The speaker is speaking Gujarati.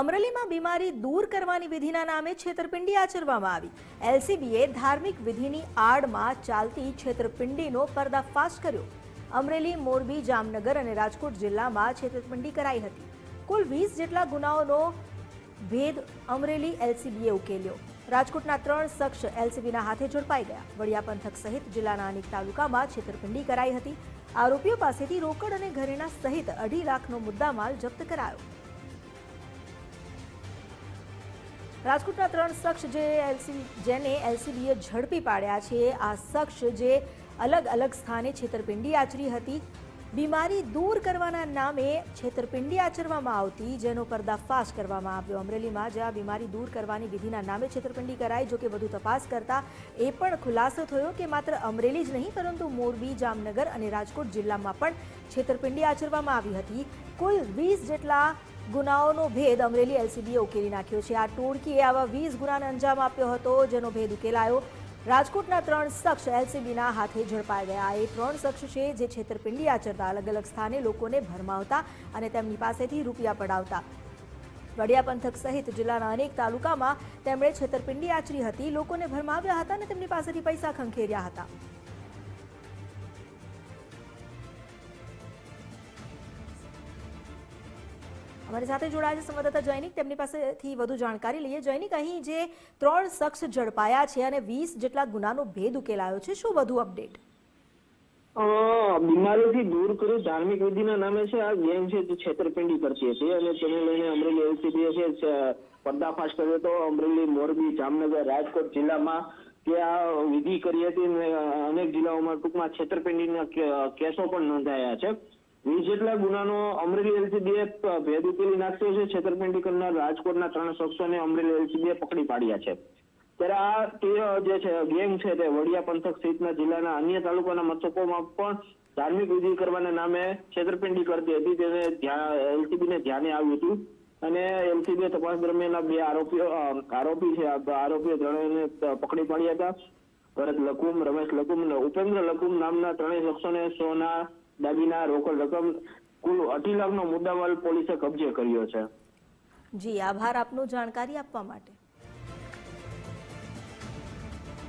અમરેલીમાં બીમારી દૂર કરવાની વિધિના નામે છેતરપિંડી આચરવામાં આવી. એલસીબીએ ધાર્મિક વિધિની આડમાં ચાલતી છેતરપિંડીનો પર્દાફાશ કર્યો. અમરેલી, મોરબી, જામનગર અને રાજકોટ જિલ્લામાં છેતરપિંડી કરાઈ હતી. કુલ વીસ જેટલા ગુનાઓનો ભેદ અમરેલી એલસીબીએ ઉકેલ્યો. રાજકોટના ત્રણ શખ્સ એલસીબીના હાથે ઝડપાઈ ગયા. વડિયા પંથક સહિત જિલ્લાના અનેક તાલુકામાં છેતરપિંડી કરાઈ હતી. આરોપીઓ પાસેથી રોકડ અને ઘરેણા સહિત અઢી લાખનો મુદ્દામાલ જપ્ત કરાયો. રાજકોટના ત્રણ શખ્સ જે એલસી જેને એલસીબીએ ઝડપી પાડ્યા છે, આ શખ્સ જે અલગ અલગ સ્થાને છેતરપિંડી આચરી હતી. બીમારી દૂર કરવાના નામે છેતરપિંડી આચરવામાં આવતી, જેનો પર્દાફાશ કરવામાં આવ્યો. અમરેલીમાં જ્યાં બીમારી દૂર કરવાની વિધિના નામે છેતરપિંડી કરાઈ, જો કે વધુ તપાસ કરતા એ પણ ખુલાસો થયો કે માત્ર અમરેલી જ નહીં, પરંતુ મોરબી, જામનગર અને રાજકોટ જિલ્લામાં પણ છેતરપિંડી આચરવામાં આવી હતી. કુલ વીસ જેટલા ગુનાઓનો ભેદ અમરેલી એલસીબીએ ઉકેલી નાખ્યો છે. આ ટોળકીએ આવા વીસ ગુનાને અંજામ આપ્યો હતો, જેનો ભેદ ઉકેલાયો. રાજકોટના ત્રણ શખ્સ એલસીબીના હાથે ઝડપાઈ ગયા. એ ત્રણ શખ્સ છે જે છેતરપિંડી આચરતા અલગ અલગ સ્થાને લોકોને ભરમાવતા અને તેમની પાસેથી રૂપિયા પડાવતા. વડિયા પંથક સહિત જિલ્લાના અનેક તાલુકામાં તેમણે છેતરપિંડી આચરી હતી. લોકોને ભરમાવ્યા હતા અને તેમની પાસેથી પૈસા ખંખેર્યા હતા. અમારી સાથે જોડાયા છે સંવાદદાતા જૈનિક તેમની પાસેથી વધુ જાણકારી લઈએ. જૈનિક અહીં જે ત્રણ શખ્સ ઝડપાયા છે અને વીસ જેટલા ગુનાનો ભેદ ઉકેલાયો છે, શું વધુ અપડેટ? બીમારીથી દૂર કરી ધાર્મિક વિધિના નામે છે, આ ગેંગ છે તે છેતરપિંડી કરતી હતી અને તેને લઈને અમરેલી એલસીબીએ છે પર્દાફાશ કર્યો હતો. અમરેલી, મોરબી, જામનગર, રાજકોટ જિલ્લામાં આ વિધિ કરી હતી અને અનેક જિલ્લાઓમાં ટૂંકમાં છેતરપિંડીના કેસો પણ નોંધાયા છે. વીસ જેટલા ગુનાનો અમરેલી એલસીબીએ ભેદ ઉકેલી નાખ્યો છે. છેતરપિંડી કરનાર રાજકોટના ત્રણ શખ્સોને અમરેલી એલસીબીએ પકડી પાડ્યા છે. ત્યારે આ જે છે, ગેંગ છે, તે વડિયા પંથક સહિતના જિલ્લાના અન્ય તાલુકાના મથકોમાં પણ ધાર્મિક વિધિ કરવાના નામે છેતરપિંડી કરતી હતી. તેને એલસીબી ને ધ્યાને આવ્યું હતું. અને એલસીબી તપાસ દરમિયાન બે આરોપીઓ આરોપી છે. આરોપીઓ ત્રણેયને પકડી પાડ્યા હતા. ભરત લકુમ, રમેશ લકુમ અને ઉપેન્દ્ર લકુમ નામના ત્રણેય શખ્સોને સોના દાગીના, રોકડ રકમ, કુલ અઢી લાખનો મુદ્દામાલ પોલીસે કબજે કર્યો છે. જી, આભાર આપનો જાણકારી આપવા માટે.